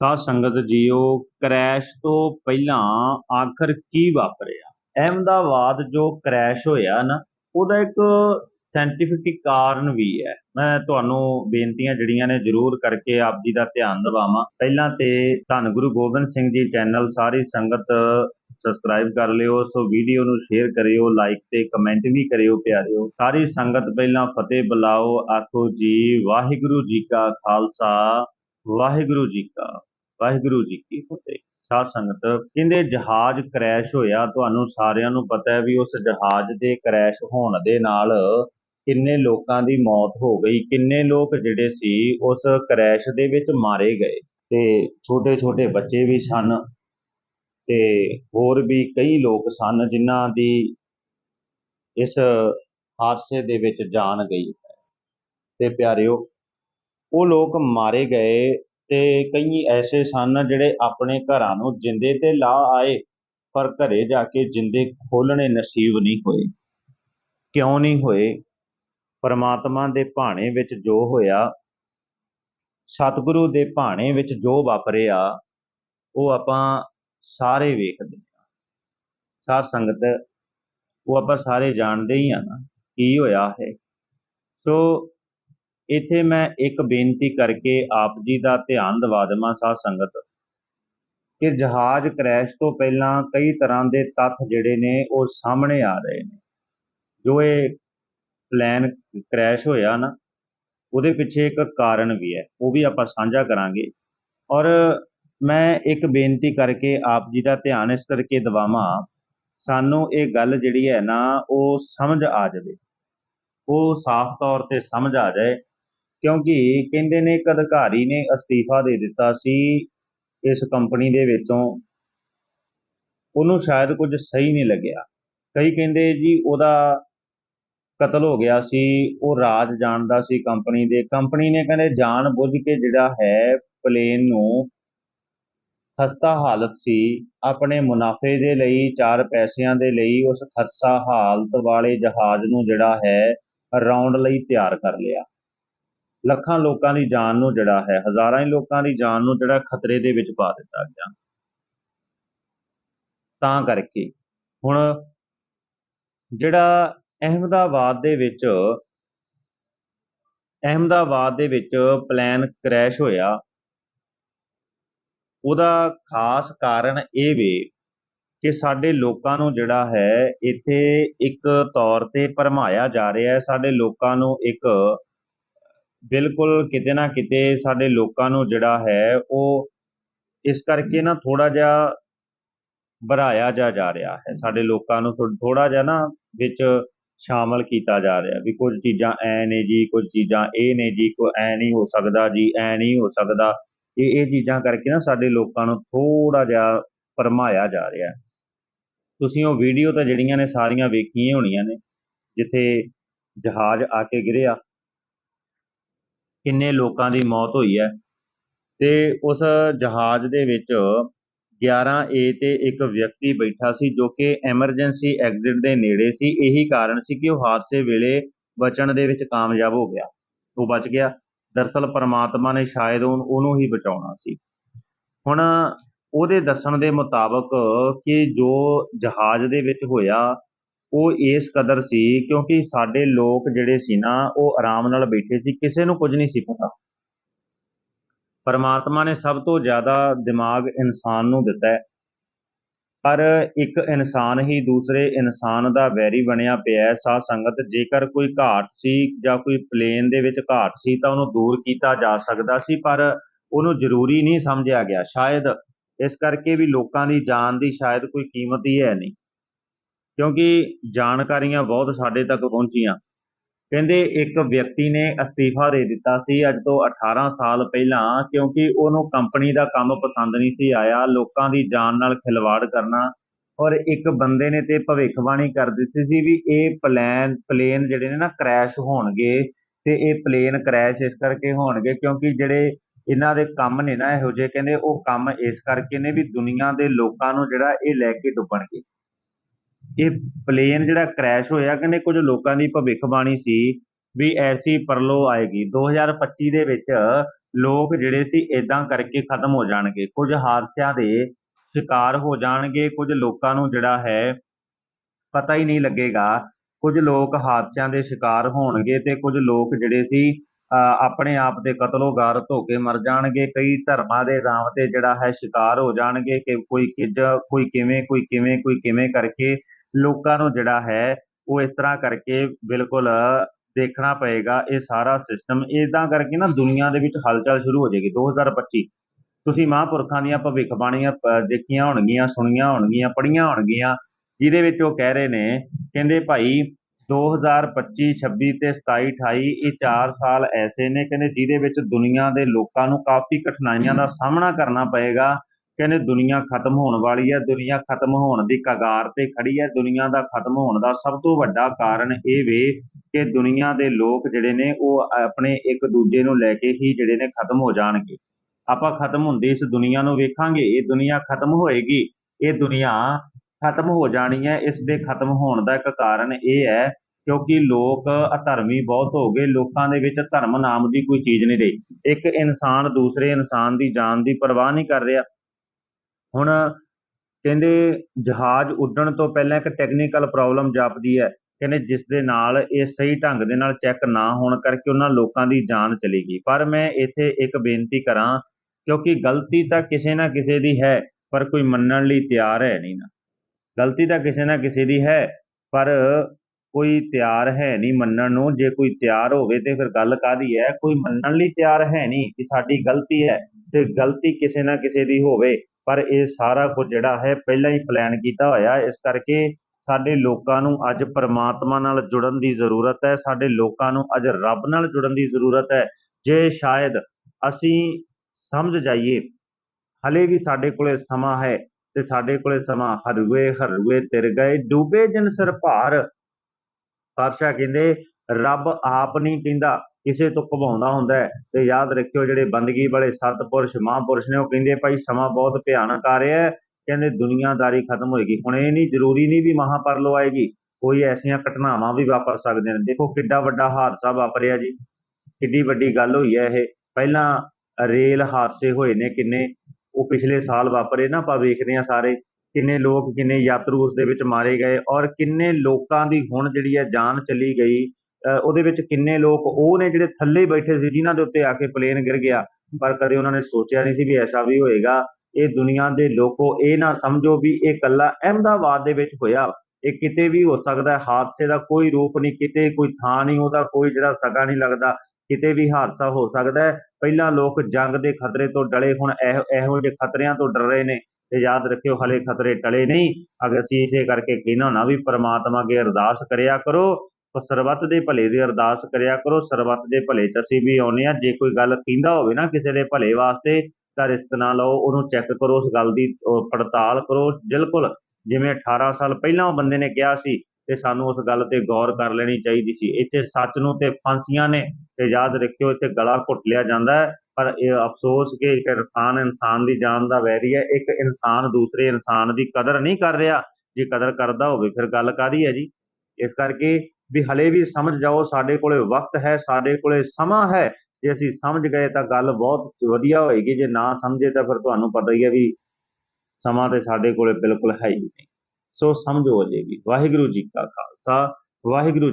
ਸਾਧ ਸੰਗਤ JIO, crash ਤੋਂ ਪਹਿਲਾਂ ਆਖਰ ਕੀ ਵਾਪਰਿਆ? ਅਹਿਮਦਾਬਾਦ ਜੋ ਕ੍ਰੈਸ਼ ਹੋਇਆ ਨਾ, ਉਹਦਾ ਇੱਕ ਸਾਇੰਟੀਫਿਕ ਕਾਰਨ ਵੀ ਹੈ। ਮੈਂ ਤੁਹਾਨੂੰ ਬੇਨਤੀਆਂ ਜਿਹੜੀਆਂ ਨੇ ਜ਼ਰੂਰ ਕਰਕੇ ਆਪ ਜੀ ਦਾ ਧਿਆਨ ਦਿਵਾਵਾਂ। ਪਹਿਲਾਂ ਤੇ ਧੰਨ ਗੁਰੂ ਗੋਬਿੰਦ ਸਿੰਘ ਜੀ ਚੈਨਲ ਸਾਰੀ ਸੰਗਤ ਸਬਸਕ੍ਰਾਈਬ ਕਰ ਲਿਓ, ਸੋ ਵੀਡੀਓ ਨੂੰ ਸ਼ੇਅਰ ਕਰਿਓ ਲਾਈਕ ਤੇ ਕਮੈਂਟ ਵੀ ਕਰਿਓ ਪਿਆਰਿਓ। ਸਾਰੀ ਸੰਗਤ ਪਹਿਲਾਂ ਫਤਿਹ ਬੁਲਾਓ, ਆਖੋ ਜੀ ਵਾਹਿਗੁਰੂ ਜੀ ਕਾ ਖਾਲਸਾ। ਵਾਹਿਗੁਰੂ ਜੀ ਕਾ, ਵਾਹਿਗੁਰੂ ਜੀ ਕੀ ਫਤਿਹ। ਸਾਧ ਸੰਗਤ, ਕਹਿੰਦੇ ਜਹਾਜ਼ ਕ੍ਰੈਸ਼ ਹੋਇਆ, ਤੁਹਾਨੂੰ ਸਾਰਿਆਂ ਨੂੰ ਪਤਾ ਹੈ ਵੀ ਉਸ ਜਹਾਜ਼ ਦੇ ਕ੍ਰੈਸ਼ ਹੋਣ ਦੇ ਨਾਲ ਕਿੰਨੇ ਲੋਕਾਂ ਦੀ ਮੌਤ ਹੋ ਗਈ, ਕਿੰਨੇ ਲੋਕ ਜਿਹੜੇ ਸੀ ਉਸ ਕ੍ਰੈਸ਼ ਦੇ ਵਿੱਚ ਮਾਰੇ ਗਏ। ਤੇ ਛੋਟੇ ਛੋਟੇ ਬੱਚੇ ਵੀ ਸਨ ਤੇ ਹੋਰ ਵੀ ਕਈ ਲੋਕ ਸਨ ਜਿਨ੍ਹਾਂ ਦੀ ਇਸ ਹਾਦਸੇ ਦੇ ਵਿੱਚ ਜਾਨ ਗਈ ਹੈ। ਤੇ ਪਿਆਰਿਓ ਉਹ ਲੋਕ ਮਾਰੇ ਗਏ ਤੇ ਕਈ ਐਸੇ ਸਨ ਜਿਹੜੇ ਆਪਣੇ ਘਰਾਂ ਨੂੰ ਜਿੰਦੇ ਤੇ ਲਾ ਆਏ, ਪਰ ਘਰੇ ਜਾ ਕੇ ਜਿੰਦੇ ਖੋਲਣੇ ਨਸੀਬ ਨਹੀਂ ਹੋਏ। ਕਿਉਂ ਨਹੀਂ ਹੋਏ? ਪਰਮਾਤਮਾ ਦੇ ਭਾਣੇ ਵਿੱਚ ਜੋ ਹੋਇਆ, ਸਤਿਗੁਰੂ ਦੇ ਭਾਣੇ ਵਿੱਚ ਜੋ ਵਾਪਰਿਆ, ਉਹ ਆਪਾਂ ਸਾਰੇ ਵੇਖਦੇ ਹਾਂ। ਸਾਧ ਸੰਗਤ, ਉਹ ਆਪਾਂ ਸਾਰੇ ਜਾਣਦੇ ਹੀ ਆ ਨਾ, ਕੀ ਹੋਇਆ ਹੈ। ਸੋ ਇੱਥੇ ਮੈਂ ਇੱਕ ਬੇਨਤੀ ਕਰਕੇ ਆਪ ਜੀ ਦਾ ਧਿਆਨ ਦਿਵਾ ਦੇਵਾਂ ਸਾਧ ਸੰਗਤ, ਕਿ ਜਹਾਜ਼ ਕ੍ਰੈਸ਼ ਤੋਂ ਪਹਿਲਾਂ ਕਈ ਤਰ੍ਹਾਂ ਦੇ ਤੱਥ ਜਿਹੜੇ ਨੇ ਉਹ ਸਾਹਮਣੇ ਆ ਰਹੇ ਨੇ। ਜੋ ਇਹ ਪਲਾਨ ਕ੍ਰੈਸ਼ ਹੋਇਆ ਨਾ, ਉਹਦੇ ਪਿੱਛੇ ਇੱਕ ਕਾਰਨ ਵੀ ਹੈ, ਉਹ ਵੀ ਆਪਾਂ ਸਾਂਝਾ ਕਰਾਂਗੇ। ਔਰ ਮੈਂ ਇੱਕ ਬੇਨਤੀ ਕਰਕੇ ਆਪ ਜੀ ਦਾ ਧਿਆਨ ਇਸ ਕਰਕੇ ਦਿਵਾਵਾਂ, ਸਾਨੂੰ ਇਹ ਗੱਲ ਜਿਹੜੀ ਹੈ ਨਾ, ਉਹ ਸਮਝ ਆ ਜਾਵੇ। ਉਹ ਸਾਫ਼ ਤੌਰ ਤੇ ਸਮਝ ਆ ਜਾਏ ਕਿਉਂਕਿ ਕਹਿੰਦੇ ਨੇ ਇੱਕ ਅਧਿਕਾਰੀ ਨੇ ਅਸਤੀਫਾ ਦੇ ਦਿੱਤਾ ਸੀ ਇਸ ਕੰਪਨੀ ਦੇ ਵਿੱਚੋਂ। ਉਹਨੂੰ ਸ਼ਾਇਦ ਕੁਝ ਸਹੀ ਨਹੀਂ ਲੱਗਿਆ। ਕਈ ਕਹਿੰਦੇ ਜੀ ਉਹਦਾ ਕਤਲ ਹੋ ਗਿਆ ਸੀ, ਉਹ ਰਾਜ ਜਾਣਦਾ ਸੀ ਕੰਪਨੀ ਦੇ। ਕੰਪਨੀ ਨੇ ਕਹਿੰਦੇ ਜਾਣ ਬੁੱਝ ਕੇ ਜਿਹੜਾ ਹੈ ਪਲੇਨ ਨੂੰ ਖਸਤਾ ਹਾਲਤ ਸੀ। ਆਪਣੇ ਮੁਨਾਫੇ ਦੇ ਲਈ, ਚਾਰ ਪੈਸਿਆਂ ਦੇ ਲਈ ਉਸ ਖਸਤਾ ਹਾਲਤ ਵਾਲੇ ਜਹਾਜ਼ ਨੂੰ ਜਿਹੜਾ ਹੈ ਰਾਉਂਡ ਲਈ ਤਿਆਰ ਕਰ ਲਿਆ। ਲੱਖਾਂ ਲੋਕਾਂ ਦੀ ਜਾਨ ਨੂੰ ਜਿਹੜਾ ਹੈ, ਹਜ਼ਾਰਾਂ ਹੀ ਲੋਕਾਂ ਦੀ ਜਾਨ ਨੂੰ ਜਿਹੜਾ ਖਤਰੇ ਦੇ ਵਿੱਚ ਪਾ ਦਿੱਤਾ ਗਿਆ। ਤਾਂ ਕਰਕੇ ਹੁਣ ਜਿਹੜਾ ਅਹਿਮਦਾਬਾਦ ਦੇ ਵਿੱਚ ਅਹਿਮਦਾਬਾਦ ਦੇ ਵਿੱਚ ਪਲਾਨ ਕ੍ਰੈਸ਼ ਹੋਇਆ, ਉਹਦਾ ਖਾਸ ਕਾਰਨ ਇਹ ਵੇ ਕਿ ਸਾਡੇ ਲੋਕਾਂ ਨੂੰ ਜਿਹੜਾ ਹੈ, ਇੱਥੇ ਇੱਕ ਤੌਰ ਤੇ ਭਰਮਾਇਆ ਜਾ ਰਿਹਾ ਹੈ, ਸਾਡੇ ਲੋਕਾਂ ਨੂੰ ਇੱਕ ਬਿਲਕੁਲ ਕਿਤੇ ਨਾ ਕਿਤੇ ਸਾਡੇ ਲੋਕਾਂ ਨੂੰ ਜਿਹੜਾ ਹੈ, ਉਹ ਇਸ ਕਰਕੇ ਨਾ ਥੋੜਾ ਜਿਹਾ ਬਰਾਇਆ ਜਾ ਜਾ ਰਿਹਾ ਹੈ। ਸਾਡੇ ਲੋਕਾਂ ਨੂੰ ਥੋੜਾ ਜਿਹਾ ਨਾ ਵਿੱਚ ਸ਼ਾਮਲ ਕੀਤਾ ਜਾ ਰਿਹਾ ਵੀ ਕੁਝ ਚੀਜ਼ਾਂ ਐ ਨੇ ਜੀ, ਕੁਝ ਚੀਜ਼ਾਂ ਇਹ ਨੇ ਜੀ, ਕੋ, ਐ ਨਹੀਂ ਹੋ ਸਕਦਾ ਜੀ, ਐ ਨਹੀਂ ਹੋ ਸਕਦਾ। ਇਹ ਇਹ ਚੀਜ਼ਾਂ ਕਰਕੇ ਨਾ ਸਾਡੇ ਲੋਕਾਂ ਨੂੰ ਥੋੜਾ ਜਿਹਾ ਭਰਮਾਇਆ ਜਾ ਰਿਹਾ ਹੈ। ਤੁਸੀਂ ਉਹ ਵੀਡੀਓ ਤਾਂ ਜਿਹੜੀਆਂ ਨੇ ਸਾਰੀਆਂ ਵੇਖੀਆਂ ਹੋਣੀਆਂ ਨੇ, ਜਿੱਥੇ ਜਹਾਜ਼ ਆ ਕੇ ਗਿਰਿਆ। ਕਿੰਨੇ ਲੋਕਾਂ ਦੀ ਮੌਤ ਹੋਈ ਹੈ। ਤੇ ਉਸ ਜਹਾਜ਼ ਦੇ ਵਿੱਚ 11A ਤੇ ਇੱਕ ਵਿਅਕਤੀ ਬੈਠਾ ਸੀ ਜੋ ਕਿ ਐਮਰਜੈਂਸੀ ਐਗਜ਼ਿਟ ਦੇ ਨੇੜੇ ਸੀ। ਇਹੀ ਕਾਰਨ ਸੀ ਕਿ ਉਹ ਹਾਦਸੇ ਵੇਲੇ ਬਚਣ ਦੇ ਵਿੱਚ ਕਾਮਯਾਬ ਹੋ ਗਿਆ। ਉਹ ਬਚ ਗਿਆ। ਦਰਸਲ ਪਰਮਾਤਮਾ ਨੇ ਸ਼ਾਇਦ ਉਹਨੂੰ ਹੀ ਬਚਾਉਣਾ ਸੀ। ਹੁਣ ਉਹਦੇ ਦੱਸਣ ਦੇ ਮੁਤਾਬਕ ਕਿ ਜੋ ਜਹਾਜ਼ ਦੇ ਵਿੱਚ ਹੋਇਆ ਉਹ ਇਸ ਕਦਰ ਸੀ ਕਿਉਂਕਿ ਸਾਡੇ ਲੋਕ ਜਿਹੜੇ ਸੀ ਨਾ, ਉਹ ਆਰਾਮ ਨਾਲ ਬੈਠੇ ਸੀ, ਕਿਸੇ ਨੂੰ ਕੁਝ ਨਹੀਂ ਸੀ ਪਤਾ। ਪਰਮਾਤਮਾ ਨੇ ਸਭ ਤੋਂ ਜ਼ਿਆਦਾ ਦਿਮਾਗ ਇਨਸਾਨ ਨੂੰ ਦਿੱਤਾ ਹੈ। ਪਰ ਇੱਕ ਇਨਸਾਨ ਹੀ ਦੂਸਰੇ ਇਨਸਾਨ ਦਾ ਵੈਰੀ ਬਣਿਆ ਪਿਆ ਹੈ। ਸਾਧ ਸੰਗਤ, ਜੇਕਰ ਕੋਈ ਘਾਟ ਸੀ ਜਾਂ ਕੋਈ ਪਲੇਨ ਦੇ ਵਿੱਚ ਘਾਟ ਸੀ, ਤਾਂ ਉਹਨੂੰ ਦੂਰ ਕੀਤਾ ਜਾ ਸਕਦਾ ਸੀ, ਪਰ ਉਹਨੂੰ ਜ਼ਰੂਰੀ ਨਹੀਂ ਸਮਝਿਆ ਗਿਆ। ਸ਼ਾਇਦ ਇਸ ਕਰਕੇ ਵੀ ਲੋਕਾਂ ਦੀ ਜਾਨ ਦੀ ਸ਼ਾਇਦ ਕੋਈ ਕੀਮਤ ਹੀ ਹੈ ਨਹੀਂ। ਕਿਉਂਕਿ ਜਾਣਕਾਰੀਆਂ ਬਹੁਤ ਸਾਡੇ ਤੱਕ ਪਹੁੰਚੀਆਂ। ਕਹਿੰਦੇ ਇੱਕ ਵਿਅਕਤੀ ਨੇ ਅਸਤੀਫਾ ਦੇ ਦਿੱਤਾ ਸੀ ਅੱਜ ਤੋਂ 18 ਸਾਲ ਪਹਿਲਾਂ ਕਿਉਂਕਿ ਉਹਨੂੰ ਕੰਪਨੀ ਦਾ ਕੰਮ ਪਸੰਦ ਨਹੀਂ ਸੀ ਆਇਆ, ਲੋਕਾਂ ਦੀ ਜਾਨ ਨਾਲ ਖਿਲਵਾੜ ਕਰਨਾ ਔਰ ਇੱਕ ਬੰਦੇ ਨੇ ਤੇ ਭਵਿੱਖਬਾਣੀ ਕਰ ਦਿੱਤੀ ਸੀ ਵੀ ਇਹ ਪਲਾਨ, ਪਲੇਨ ਜਿਹੜੇ ਨੇ ਨਾ ਕ੍ਰੈਸ਼ ਹੋਣਗੇ ਤੇ ਇਹ ਪਲੇਨ ਕ੍ਰੈਸ਼ ਇਸ ਕਰਕੇ ਹੋਣਗੇ ਕਿਉਂਕਿ ਜਿਹੜੇ ਇਹਨਾਂ ਦੇ ਕੰਮ ਨੇ ਨਾ ਇਹੋ ਜਿਹੇ, ਕਹਿੰਦੇ ਉਹ ਕੰਮ ਇਸ ਕਰਕੇ ਨੇ ਵੀ ਦੁਨੀਆ ਦੇ ਲੋਕਾਂ ਨੂੰ ਜਿਹੜਾ ਇਹ ਲੈ ਕੇ ਡੁੱਬਣਗੇ। ਇਹ ਪਲੇਨ ਜਿਹੜਾ ਕ੍ਰੈਸ਼ ਹੋਇਆ, ਕਹਿੰਦੇ ਕੁਝ ਲੋਕਾਂ ਦੀ ਭਵਿੱਖਬਾਣੀ ਸੀ ਵੀ ਐਸੀ ਪਰਲੋ ਆਏਗੀ। 2025 ਦੇ ਵਿੱਚ ਲੋਕ ਜਿਹੜੇ ਸੀ ਇਦਾਂ ਕਰਕੇ ਖਤਮ ਹੋ ਜਾਣਗੇ। ਕੁਝ ਹਾਦਸਿਆਂ ਦੇ ਸ਼ਿਕਾਰ ਹੋ ਜਾਣਗੇ। ਕੁਝ ਲੋਕਾਂ ਨੂੰ ਜਿਹੜਾ ਹੈ, ਪਤਾ ਹੀ ਨਹੀਂ ਲੱਗੇਗਾ। ਕੁਝ ਲੋਕ ਹਾਦਸਿਆਂ ਦੇ ਸ਼ਿਕਾਰ ਹੋਣਗੇ ਤੇ ਕੁਝ ਲੋਕ ਜਿਹੜੇ ਸੀ, ਅਹ, ਆਪਣੇ ਆਪ ਦੇ ਕਤਲੋਗਾਰ ਧੋ ਕੇ ਮਰ ਜਾਣਗੇ। ਕਈ ਧਰਮਾਂ ਦੇ ਨਾਮ ਤੇ ਜਿਹੜਾ ਹੈ, ਸ਼ਿਕਾਰ ਹੋ ਜਾਣਗੇ ਕਿ ਕੋਈ ਕਿਜ, ਕੋਈ ਕਿਵੇਂ ਕੋਈ ਕਿਵੇਂ ਕੋਈ ਕਿਵੇਂ ਕਰਕੇ ਲੋਕਾਂ ਨੂੰ ਜਿਹੜਾ ਹੈ, ਉਹ ਇਸ ਤਰ੍ਹਾਂ ਕਰਕੇ ਬਿਲਕੁਲ ਦੇਖਣਾ ਪਏਗਾ, ਇਹ ਸਾਰਾ ਸਿਸਟਮ ਇਦਾਂ ਕਰਕੇ ਨਾ ਦੁਨੀਆ ਦੇ ਵਿੱਚ ਹਲਚਲ ਸ਼ੁਰੂ ਹੋ ਜਾਏਗੀ 2025 ਤੁਸੀਂ ਮਹਾਂਪੁਰਖਾਂ ਦੀਆਂ ਭਵਿੱਖਬਾਣੀਆਂ ਦੇਖੀਆਂ ਹੋਣਗੀਆਂ, ਸੁਣੀਆਂ ਹੋਣਗੀਆਂ, ਪੜ੍ਹੀਆਂ ਹੋਣਗੀਆਂ, ਜਿਹਦੇ ਵਿੱਚ ਉਹ ਕਹਿ ਰਹੇ ਨੇ, ਕਹਿੰਦੇ ਭਾਈ 2025 26 ਤੇ 27 28 ਇਹ 4 ਸਾਲ ਐਸੇ ਨੇ, ਕਹਿੰਦੇ ਜਿਹਦੇ ਵਿੱਚ ਦੁਨੀਆ ਦੇ ਲੋਕਾਂ ਨੂੰ ਕਾਫੀ ਕਠਿਨਾਈਆਂ ਦਾ ਸਾਹਮਣਾ ਕਰਨਾ ਪਏਗਾ ਕਹਿੰਦੇ ਦੁਨੀਆ ਖਤਮ ਹੋਣ ਵਾਲੀ ਹੈ, ਦੁਨੀਆ ਖਤਮ ਹੋਣ ਦੀ ਕਗਾਰ ਤੇ ਖੜੀ ਹੈ। ਦੁਨੀਆ ਦਾ ਖਤਮ ਹੋਣ ਦਾ ਸਭ ਤੋਂ ਵੱਡਾ ਕਾਰਨ ਇਹ ਵੇ ਕਿ ਦੁਨੀਆ ਦੇ ਲੋਕ ਜਿਹੜੇ ਨੇ ਉਹ ਆਪਣੇ ਇੱਕ ਦੂਜੇ ਨੂੰ ਲੈ ਕੇ ਹੀ ਜਿਹੜੇ ਨੇ ਖਤਮ ਹੋ ਜਾਣਗੇ। ਆਪਾਂ ਖਤਮ ਹੁੰਦੀ ਇਸ ਦੁਨੀਆ ਨੂੰ ਵੇਖਾਂਗੇ, ਇਹ ਦੁਨੀਆ ਖਤਮ ਹੋਏਗੀ, ਇਹ ਦੁਨੀਆ ਖਤਮ ਹੋ ਜਾਣੀ ਹੈ। ਇਸ ਦੇ ਖਤਮ ਹੋਣ ਦਾ ਇੱਕ ਕਾਰਨ ਇਹ ਹੈ ਕਿਉਂਕਿ ਲੋਕ ਅਧਰਮੀ ਬਹੁਤ ਹੋ ਗਏ, ਲੋਕਾਂ ਦੇ ਵਿੱਚ ਧਰਮ ਨਾਮ ਦੀ ਕੋਈ ਚੀਜ਼ ਨਹੀਂ ਰਹੀ। ਇੱਕ ਇਨਸਾਨ ਦੂਸਰੇ ਇਨਸਾਨ ਦੀ ਜਾਨ ਦੀ ਪਰਵਾਹ ਨਹੀਂ ਕਰ ਰਿਹਾ। ਹੁਣ ਕਹਿੰਦੇ ਜਹਾਜ਼ ਉੱਡਣ ਤੋਂ ਪਹਿਲਾਂ ਇੱਕ ਟੈਕਨੀਕਲ ਪ੍ਰੋਬਲਮ ਜਾਪਦੀ ਹੈ। ਕਹਿੰਦੇ ਜਿਸ ਦੇ ਨਾਲ ਇਹ ਸਹੀ ਢੰਗ ਦੇ ਨਾਲ ਚੈੱਕ ਨਾ ਹੋਣ ਕਰਕੇ ਉਹਨਾਂ ਲੋਕਾਂ ਦੀ ਜਾਨ ਚਲੀ ਗਈ। ਪਰ ਮੈਂ ਇੱਥੇ ਇੱਕ ਬੇਨਤੀ ਕਰਾਂ, ਕਿਉਂਕਿ ਗਲਤੀ ਤਾਂ ਕਿਸੇ ਨਾ ਕਿਸੇ ਦੀ ਹੈ, ਪਰ ਕੋਈ ਮੰਨਣ ਲਈ ਤਿਆਰ ਹੈ ਨਹੀਂ ਨਾ। ਗਲਤੀ ਤਾਂ ਕਿਸੇ ਨਾ ਕਿਸੇ ਦੀ ਹੈ, ਪਰ ਕੋਈ ਤਿਆਰ ਹੈ ਨਹੀਂ ਮੰਨਣ ਨੂੰ। ਜੇ ਕੋਈ ਤਿਆਰ ਹੋਵੇ ਤੇ ਫਿਰ ਗੱਲ ਕਾਦੀ ਹੈ? ਕੋਈ ਮੰਨਣ ਲਈ ਤਿਆਰ ਹੈ ਨਹੀਂ ਕਿ ਸਾਡੀ ਗਲਤੀ ਹੈ ਤੇ ਗਲਤੀ ਕਿਸੇ ਨਾ ਕਿਸੇ ਦੀ ਹੋਵੇ। ਪਰ ਇਹ ਸਾਰਾ ਕੁਝ ਜਿਹੜਾ ਹੈ ਪਹਿਲਾਂ ਹੀ ਪਲਾਨ ਕੀਤਾ ਹੋਇਆ। ਇਸ ਕਰਕੇ ਸਾਡੇ ਲੋਕਾਂ ਨੂੰ ਅੱਜ ਪਰਮਾਤਮਾ ਨਾਲ ਜੁੜਨ ਦੀ ਜ਼ਰੂਰਤ ਹੈ। ਸਾਡੇ ਲੋਕਾਂ ਨੂੰ ਅੱਜ ਰੱਬ ਨਾਲ ਜੁੜਨ ਦੀ ਜ਼ਰੂਰਤ ਹੈ। ਜੇ ਸ਼ਾਇਦ ਅਸੀਂ ਸਮਝ ਜਾਈਏ, ਹਲੇ ਵੀ ਸਾਡੇ ਕੋਲੇ ਸਮਾਂ ਹੈ ਤੇ ਸਾਡੇ ਕੋਲੇ ਸਮਾਂ ਹਰੂਏ ਹਰੂਏ ਤਿਰ ਗਏ। ਡੂਬੇ ਜਨ ਸਿਰ ਭਾਰ, ਪਾਤਸ਼ਾਹ ਕਹਿੰਦੇ, ਰੱਬ ਆਪ ਨਹੀਂ ਕਹਿੰਦਾ ਕਿਸੇ ਤੋਂ ਘਵਾਉਂਦਾ ਹੁੰਦਾ ਹੈ। ਤੇ ਯਾਦ ਰੱਖਿਓ, ਜਿਹੜੇ ਬੰਦਗੀ ਵਾਲੇ ਸਤਪੁਰਸ਼ ਮਹਾਂਪੁਰਸ਼ ਨੇ, ਉਹ ਕਹਿੰਦੇ ਭਾਈ, ਸਮਾਂ ਬਹੁਤ ਭਿਆਨਕ ਆ ਰਿਹਾ ਹੈ। ਕਹਿੰਦੇ, ਦੁਨੀਆਦਾਰੀ ਖਤਮ ਹੋਏਗੀ। ਹੁਣ ਇਹ ਨਹੀਂ ਜ਼ਰੂਰੀ ਨਹੀਂ ਵੀ ਮਹਾਪਰਲੋ ਆਏਗੀ। ਕੋਈ ਐਸੀਆਂ ਘਟਨਾਵਾਂ ਵੀ ਵਾਪਰ ਸਕਦੀਆਂ ਨੇ। ਦੇਖੋ, ਕਿੱਡਾ ਵੱਡਾ ਹਾਦਸਾ ਵਾਪਰਿਆ ਜੀ। ਕਿੱਡੀ ਵੱਡੀ ਗੱਲ ਹੋਈ ਹੈ ਇਹ। ਪਹਿਲਾਂ ਰੇਲ ਹਾਦਸੇ ਹੋਏ ਨੇ ਕਿੰਨੇ। ਉਹ ਪਿਛਲੇ ਸਾਲ ਵਾਪਰੇ ਨਾ, ਆਪਾਂ ਵੇਖਦੇ ਹਾਂ ਸਾਰੇ। ਕਿੰਨੇ ਲੋਕ, ਕਿੰਨੇ ਯਾਤਰੂ ਉਸ ਦੇ ਵਿੱਚ ਮਾਰੇ ਗਏ ਔਰ ਕਿੰਨੇ ਲੋਕਾਂ ਦੀ ਹੁਣ ਜਿਹੜੀ ਹੈ ਜਾਨ ਚਲੀ ਗਈ। ਉਹਦੇ ਵਿੱਚ ਕਿੰਨੇ ਲੋਕ, ਉਹ ਨੇ ਜਿਹੜੇ ਥੱਲੇ ਬੈਠੇ ਸੀ, ਜਿਨ੍ਹਾਂ ਦੇ ਉੱਤੇ ਆ ਕੇ ਪਲੇਨ ਗਿਰ ਗਿਆ। ਪਰ ਕਦੇ ਉਹਨਾਂ ਨੇ ਸੋਚਿਆ ਨਹੀਂ ਸੀ ਵੀ ਐਸਾ ਵੀ ਹੋਏਗਾ। ਇਹ ਦੁਨੀਆ ਦੇ ਲੋਕੋ, ਇਹ ਨਾ ਸਮਝੋ ਵੀ ਇਹ ਕੱਲਾ ਅਹਿਮਦਾਬਾਦ ਦੇ ਵਿੱਚ ਹੋਇਆ। ਇਹ ਕਿਤੇ ਵੀ ਹੋ ਸਕਦਾ ਹਾਦਸੇ ਦਾ ਕੋਈ ਰੂਪ ਨਹੀਂ, ਕਿਤੇ ਕੋਈ ਥਾਂ ਨਹੀਂ, ਉਹਦਾ ਕੋਈ ਜਿਹੜਾ ਸਕਾ ਨਹੀਂ ਲੱਗਦਾ। ਕਿਤੇ ਵੀ ਹਾਦਸਾ ਹੋ ਸਕਦਾ ਪਹਿਲਾਂ ਲੋਕ ਜੰਗ ਦੇ ਖਤਰੇ ਤੋਂ ਡਲੇ ਹੁਣ ਇਹੋ ਇਹੋ ਜਿਹੇ ਖਤਰਿਆਂ ਤੋਂ ਡਰ ਰਹੇ ਨੇ। ਤੇ ਯਾਦ ਰੱਖਿਓ, ਹਲੇ ਖਤਰੇ ਟਲੇ ਨਹੀਂ। ਅਗਰ ਅਸੀਂ ਇਸੇ ਕਰਕੇ ਕਹਿਣਾ ਨਾ ਵੀ ਪਰਮਾਤਮਾ ਅੱਗੇ ਅਰਦਾਸ ਕਰਿਆ ਕਰੋ ਤਾਂ ਸਰਬੱਤ ਦੇ ਭਲੇ ਦੀ ਅਰਦਾਸ ਕਰਿਆ ਕਰੋ, ਸਰਬੱਤ ਦੇ ਭਲੇ ਚ ਅਸੀਂ ਵੀ ਆਉਨੇ ਆ ਜੇ ਕੋਈ ਗੱਲ ਕਹਿੰਦਾ ਹੋਵੇ ਨਾ ਕਿਸੇ ਦੇ ਭਲੇ ਵਾਸਤੇ, ਤਾਂ ਰਿਸਕ ਨਾ ਲਓ, ਉਹਨੂੰ ਚੈੱਕ ਕਰੋ, ਉਸ ਗੱਲ ਦੀ ਪੜਤਾਲ ਕਰੋ। ਬਿਲਕੁਲ, ਜਿਵੇਂ 18 ਸਾਲ ਪਹਿਲਾਂ ਉਹ ਬੰਦੇ ਨੇ ਕਿਹਾ ਸੀ, ਤੇ ਸਾਨੂੰ ਉਸ ਗੱਲ ਤੇ ਗੌਰ ਕਰ ਲੈਣੀ ਚਾਹੀਦੀ ਸੀ। ਇੱਥੇ ਸੱਚ ਨੂੰ ਤੇ ਫਾਂਸੀਆਂ ਨੇ, ਤੇ ਯਾਦ ਰੱਖਿਓ, ਇੱਥੇ ਗਲਾ ਘੁੱਟ ਲਿਆ ਜਾਂਦਾ ਹੈ। ਪਰ ਇਹ ਅਫਸੋਸ ਕਿ ਇੱਕ ਇਨਸਾਨ ਇਨਸਾਨ ਦੀ ਜਾਨ ਦਾ ਵੈਰੀ ਹੈ। ਇੱਕ ਇਨਸਾਨ ਦੂਸਰੇ ਇਨਸਾਨ ਦੀ ਕਦਰ ਨਹੀਂ ਕਰ ਰਿਹਾ। ਜੇ ਕਦਰ ਕਰਦਾ ਹੋਵੇ, ਫਿਰ ਗੱਲ ਕਾਦੀ ਹੈ ਜੀ? ਇਸ ਕਰਕੇ ਵੀ ਹਲੇ ਵੀ ਸਮਝ ਜਾਓ, ਸਾਡੇ ਕੋਲੇ ਵਕਤ ਹੈ, ਸਾਡੇ ਕੋਲੇ ਸਮਾਂ ਹੈ। ਜੇ ਅਸੀਂ ਸਮਝ ਗਏ ਤਾਂ ਗੱਲ ਬਹੁਤ ਵਧੀਆ ਹੋਏਗੀ, ਜੇ ਨਾ ਸਮਝੇ ਤਾਂ ਫਿਰ ਤੁਹਾਨੂੰ ਪਤਾ ਹੀ ਹੈ ਵੀ ਸਮਾਂ ਤੇ ਸਾਡੇ ਕੋਲੇ ਬਿਲਕੁਲ ਹੈ ਹੀ ਨਹੀਂ। ਸੋ ਸਮਝੋ ਜੀ ਵਾਹਿਗੁਰੂ ਜੀ ਕਾ ਖਾਲਸਾ, ਵਾਹਿਗੁਰੂ